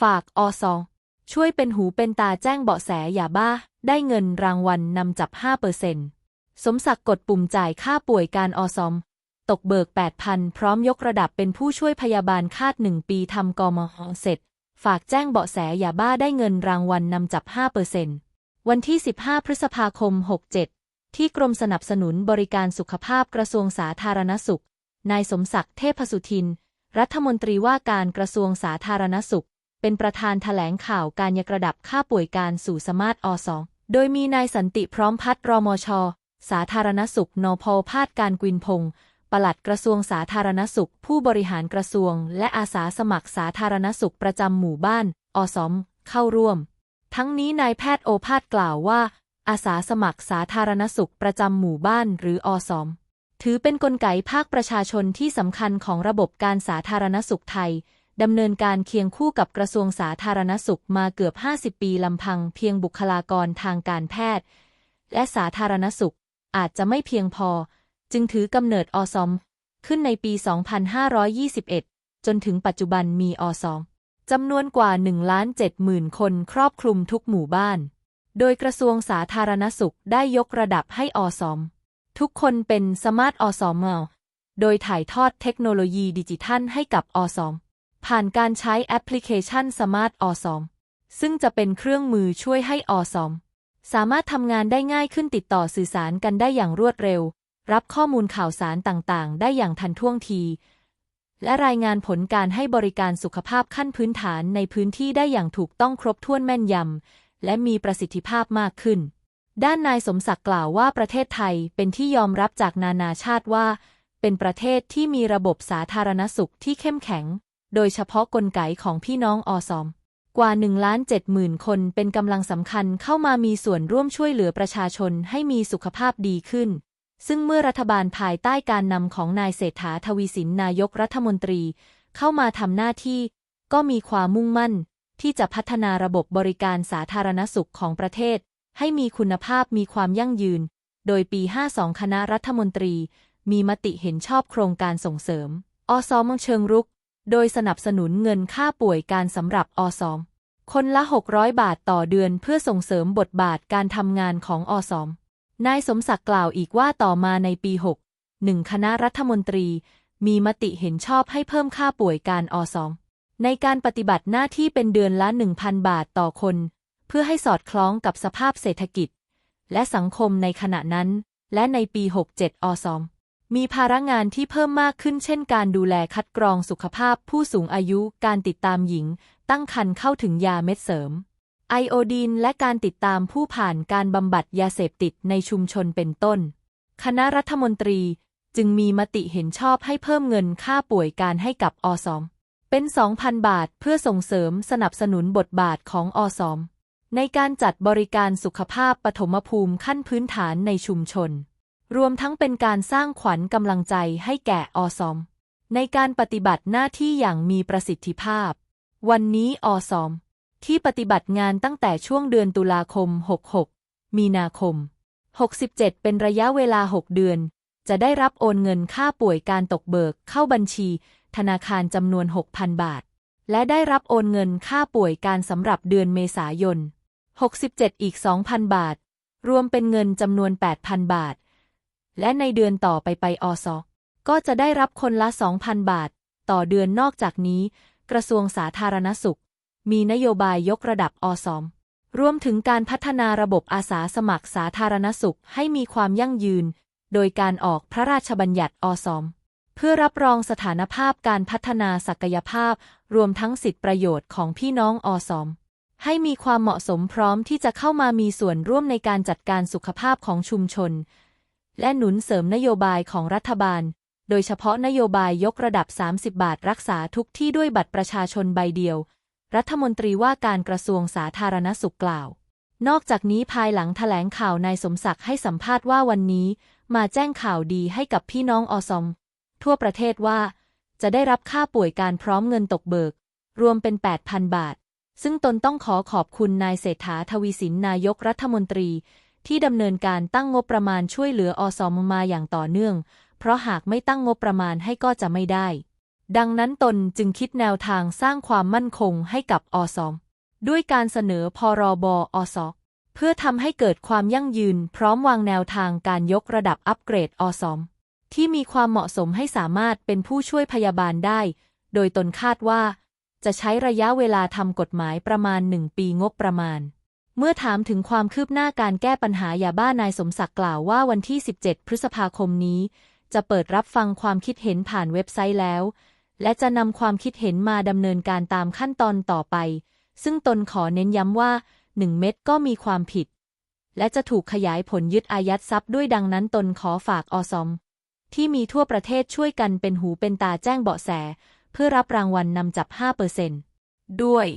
ฝากอสองช่วยเป็นหูเป็นตาแจ้งเบาะแสอย่าบ้า ได้เงินรางวัลนำจับ 5%สมศักดิ์กดปุ่มจ่ายค่าป่วยการอสอมตกเบิก 8,000 พร้อมยกระดับเป็นผู้ช่วยพยาบาลคาด 1 ปีทำกมหเสร็จ ฝากแจ้งเบาะแสอย่าบ้าได้เงินรางวัลนำจับ 5%วันที่ 15 พฤษภาคม 67 ที่กรมสนับสนุนบริการสุขภาพกระทรวงสาธารณสุข นายสมศักดิ์เทพสุทิน รัฐมนตรีว่าการกระทรวงสาธารณสุข เป็นประธานถแถลงข่าวการยกระดับค่าป่วยการสู่สมาร์ทอสองโดยมีนายสันติพร้อมพัฒน์รมช สาธารณสุข นพพาดการกวินพงศ์ปลัดกระทรวงสาธารณสุข ผู้บริหารกระทรวง และอาสาสมัครสาธารณสุขประจำหมู่บ้าน อสม เข้าร่วม ทั้งนี้นายแพทย์โอภาสกล่าวว่า อาสาสมัครสาธารณสุขประจำหมู่บ้านหรืออสม ถือเป็นนกลไกภาคประชาชนที่สำคัญของระบบการสาธารณสุขไทย ดำเนินการเคียงคู่กับกระทรวงสาธารณสุขมาเกือบ 50 ปีลำพังเพียงบุคลากรทางการแพทย์ และสาธารณสุขอาจจะไม่เพียงพอ จึงถือกำเนิดอสมขึ้นในปี 2521 จนถึงปัจจุบันมีอสมจำนวนกว่า1ล้าน7หมื่นคนครอบคลุมทุกหมู่บ้าน โดยกระทรวงสาธารณสุขได้ยกระดับให้อสมทุกคนเป็นสมาร์ทอสมโดยถ่ายทอดเทคโนโลยีดิจิทัลให้กับอสม ผ่านการใช้แอปพลิเคชันสมาร์ทอสอมซึ่งจะเป็นเครื่องมือช่วยให้อสอมสามารถทำงานได้ง่ายขึ้นติดต่อสื่อสารกันได้อย่างรวดเร็ว รับข้อมูลข่าวสารต่างๆ ได้อย่างทันท่วงที และรายงานผลการให้บริการสุขภาพขั้นพื้นฐานในพื้นที่ได้อย่างถูกต้องครบถ้วนแม่นยำและมีประสิทธิภาพมากขึ้น ด้านนายสมศักดิ์กล่าวว่าประเทศไทยเป็นที่ยอมรับจากนานาชาติว่า เป็นประเทศที่มีระบบสาธารณสุขที่เข้มแข็ง โดยเฉพาะกลไกของพี่น้องอสอม กว่า1ล้าน7หมื่นคนเป็นกำลังสำคัญเข้ามามีส่วนร่วมช่วยเหลือประชาชนให้มีสุขภาพดีขึ้น ซึ่งเมื่อรัฐบาลภายใต้การนำของนายเศรษฐาทวีสินนายกรัฐมนตรี เข้ามาทำหน้าที่ ก็มีความมุ่งมั่น ที่จะพัฒนาระบบบริการสาธารณสุขของประเทศ ให้มีคุณภาพมีความยั่งยืน โดยปี 52 คณะรัฐมนตรี มีมติเห็นชอบโครงการส่งเสริม อสมเชิงรุก โดยสนับสนุนเงินค่าป่วยการสำหรับอสอมคนละ 600 บาทต่อเดือนเพื่อส่งเสริมบทบาทการทำงานของอสอมนายสมศักดิ์กล่าวอีกว่าต่อมาในปี 6 1 คณะรัฐมนตรี มีมติเห็นชอบให้เพิ่มค่าป่วยการอสอมในการปฏิบัติหน้าที่เป็นเดือนละ 1,000 บาทต่อคน เพื่อให้สอดคล้องกับสภาพเศรษฐกิจ และสังคมในขณะนั้น และในปี 67 อสอม มีภาระงานที่เพิ่มมากขึ้นเช่นการดูแลคัดกรองสุขภาพผู้สูงอายุ การติดตามหญิง ตั้งครรภ์เข้าถึงยาเม็ดเสริม ไอโอดีน และการติดตามผู้ผ่านการบำบัดยาเสพติดในชุมชนเป็นต้น คณะรัฐมนตรีจึงมีมติเห็นชอบให้เพิ่มเงินค่าป่วยการให้กับอสอมเป็น 2,000 บาทเพื่อส่งเสริมสนับสนุนบทบาทของอสอมในการจัดบริการสุขภาพปฐมภูมิขั้นพื้นฐานในชุมชน รวมทั้งเป็นการสร้างขวัญกำลังใจให้แก่อสอม ในการปฏิบัติหน้าที่อย่างมีประสิทธิภาพ วันนี้อสอม ที่ปฏิบัติงานตั้งแต่ช่วงเดือนตุลาคม 66 มีนาคม 67 เป็นระยะเวลา 6 เดือน จะได้รับโอนเงินค่าป่วยการตกเบิกเข้าบัญชี ธนาคารจำนวน 6,000 บาท และได้รับโอนเงินค่าป่วยการสำหรับเดือนเมษายน 67 อีก 2,000 บาท รวมเป็นเงินจำนวน 8,000 บาท และในเดือนต่อไปไปอสก็จะได้รับคนละ 2,000 บาท ต่อเดือนนอกจากนี้ กระทรวงสาธารณสุข มีนโยบายยกระดับอสอมรวมถึงการพัฒนาระบบอาสาสมัครสาธารณสุขให้มีความยั่งยืน โดยการออกพระราชบัญญัติอสอมเพื่อรับรองสถานภาพการพัฒนาศักยภาพ รวมทั้งสิทธิประโยชน์ของพี่น้องอสอมให้มีความเหมาะสมพร้อมที่จะเข้ามามีส่วนร่วมในการจัดการสุขภาพของชุมชน และหนุนเสริมนโยบายของรัฐบาล โดยเฉพาะนโยบายยกระดับ 30 บาทรักษาทุกที่ด้วยบัตรประชาชนใบเดียว รัฐมนตรีว่าการกระทรวงสาธารณสุขกล่าว นอกจากนี้ภายหลังถแถลงข่าวนายสมศักดิ์ให้สัมภาษณ์ว่าวันนี้ มาแจ้งข่าวดีให้กับพี่น้องอสม ทั่วประเทศว่า จะได้รับค่าป่วยการพร้อมเงินตกเบิก รวมเป็น 8,000 บาทซึ่งตนต้องขอขอบคุณนายเศรษฐาทวีสินนายกรัฐมนตรี ที่ดำเนินการตั้งงบประมาณช่วยเหลืออสมมาอย่างต่อเนื่อง เพราะหากไม่ตั้งงบประมาณให้ก็จะไม่ได้ ดังนั้นตนจึงคิดแนวทางสร้างความมั่นคงให้กับอสมด้วยการเสนอพรบอสเพื่อทำให้เกิดความยั่งยืน พร้อมวางแนวทางการยกระดับอัปเกรดอสมที่มีความเหมาะสมให้สามารถเป็นผู้ช่วยพยาบาลได้ โดยตนคาดว่า จะใช้ระยะเวลาทำกฎหมายประมาณหนึ่งปีงบประมาณ เมื่อถามถึงความคืบหน้าการแก้ปัญหายาบ้านายสมศักดิ์กล่าวว่าวันที่ 17 พฤษภาคมนี้ จะเปิดรับฟังความคิดเห็นผ่านเว็บไซต์แล้ว และจะนำความคิดเห็นมาดำเนินการตามขั้นตอนต่อไป ซึ่งตนขอเน้นย้ำว่า 1 เม็ดก็มีความผิด และจะถูกขยายผลยึดอายัดทรัพย์ด้วยดังนั้นตนขอฝากอสม ที่มีทั่วประเทศช่วยกันเป็นหูเป็นตาแจ้งเบาะแส เพื่อรับรางวัลนำจับ 5%ด้วย